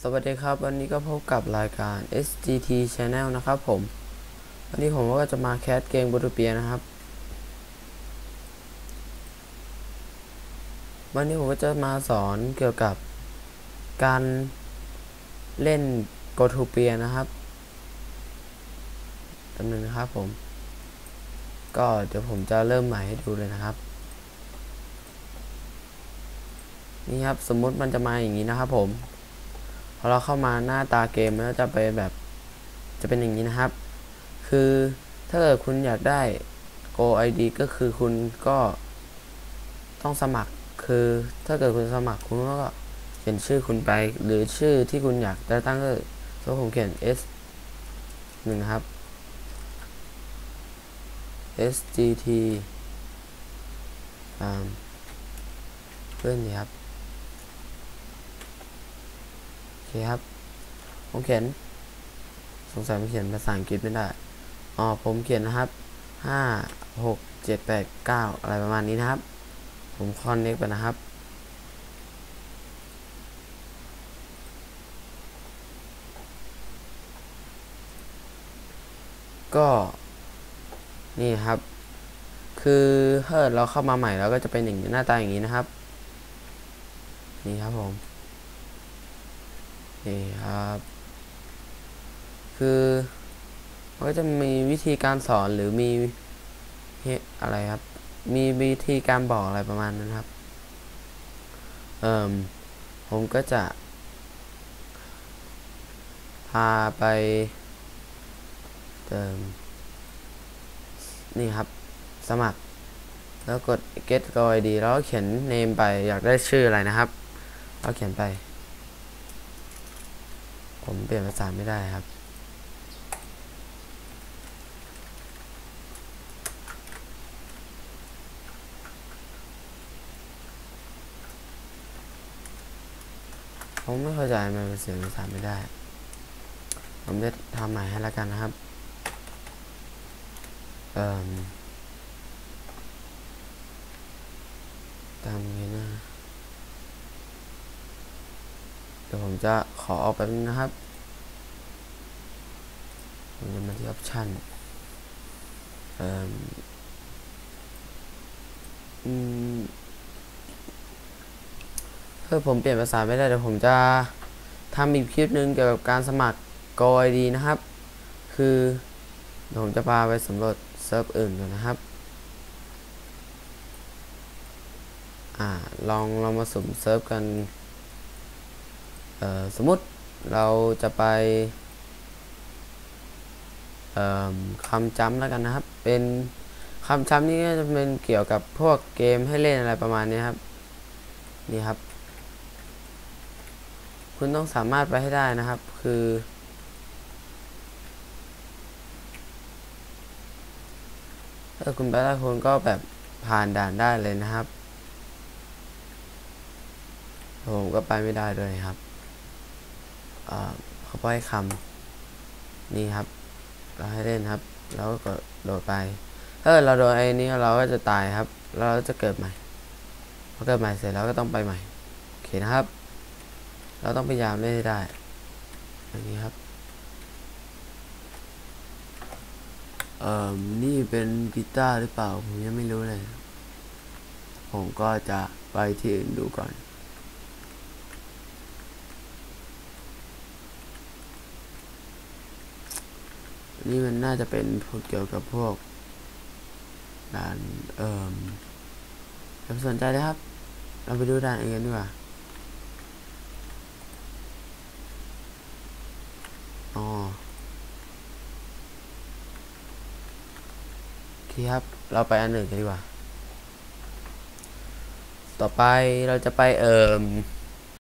สวัสดีครับ วันนี้ก็พบกับรายการ SGT Channel นะครับผม วันนี้ผมก็จะมาแคสเกมบูตูเปียนะครับ วันนี้ผมก็จะมาสอนเกี่ยวกับการเล่นโกทูเปียนะครับแป๊บนึงนะครับผม ก็เดี๋ยวผมจะเริ่มใหม่ให้ดูเลยนะครับ นี่ครับสมมุติมันจะมาอย่างนี้นะครับผม พอเราเข้ามาหน้าตาเกมมันก็จะไปแบบจะเป็นอย่างนี้นะครับ คือถ้าเกิดคุณอยากได้ Go ID ก็คือคุณก็ต้องสมัครคือถ้าเกิดคุณสมัครคุณก็เขียนชื่อคุณไป หรือชื่อที่คุณอยากจะตั้งก็สมมติผมเขียน S หนึ่งครับ SGT อ่าเพื่อนนี่ครับ โอ เคครับ ผมเขียน สงสัยผมเขียนภาษาอังกฤษไม่ได้ อ๋อ ผมเขียนนะครับห้าหกเจ็ดแปดเก้าอะไรประมาณนี้นะครับ ผมคอนเน็กไปนะครับก็นี่ครับ คือถ้าเกิดเราเข้ามาใหม่เราก็จะเป็นอย่างนี้หน้าตาอย่างนี้นะครับ นี่ครับผม ครับ คือมันก็จะมีวิธีการสอนหรือมีอะไรครับ มีวิธีการบอกอะไรประมาณนั้นครับ เอ่มผมก็จะ พาไป เติม นี่ครับ สมัคร แล้วกด get go id แล้วเขียน name ไปอยากได้ชื่ออะไรนะครับแล้วเขียนไป ผมเปลี่ยนภาษาไม่ได้ครับ ผมไม่เข้าใจมันเป็นเสียงภาษาไม่ได้ ผมจะทำใหม่ให้แล้วกันนะครับ เอ่อทำไงนะ เดี๋ ยวผมจะขอออกไปนะครับผมจะมาที่ option เอ่ออืมเพื่อผมเปลี่ยนภาษาไม่ได้เดี๋ยวผมจะทำอีกคลิปหนึ่งเกี่ยวกับการสมัคร Go ID นะครับ คือเดี๋ยวผมจะพาไปสำรวจเซิร์ฟอื่นก่อนนะครับ อ่าลองลองมาสุ่มเซิร์ฟกัน สมมุติเราจะไปคำจำแล้วกันนะครับ เป็นคำจำนี้ก็จะเป็นเกี่ยวกับพวกเกมให้เล่นอะไรประมาณนี้ครับ นี่ครับ คุณต้องสามารถไปให้ได้นะครับ คือ ถ้าคุณไปได้คุณก็แบบผ่านด่านได้เลยนะครับ ผมก็ไปไม่ได้ด้วยครับ เขาปล่อยคำนี่ครับ เราให้เล่นครับ แล้วก็กดโดดไปถ้าเราโดนไอ้นี้เราก็จะตายครับ เราจะเกิดใหม่พอเกิดใหม่เสร็จแล้วก็ต้องไปใหม่โอเคนะครับ เราต้องพยายามเล่นให้ได้อันนี้ครับเอ่อนี่เป็นกีตาร์หรือเปล่า ผมยังไม่รู้เลย ผมก็จะไปที่อื่นดูก่อน นี่มันน่าจะเป็นเกี่ยวกับพวกด่านเอ่ออยาสนใจเลยครับ เราไปดูด่านเองกันดีกว่า อ๋อโอเคครับ เราไปอันหนึ่งกันดีกว่า ต่อไปเราจะไปเอ่อ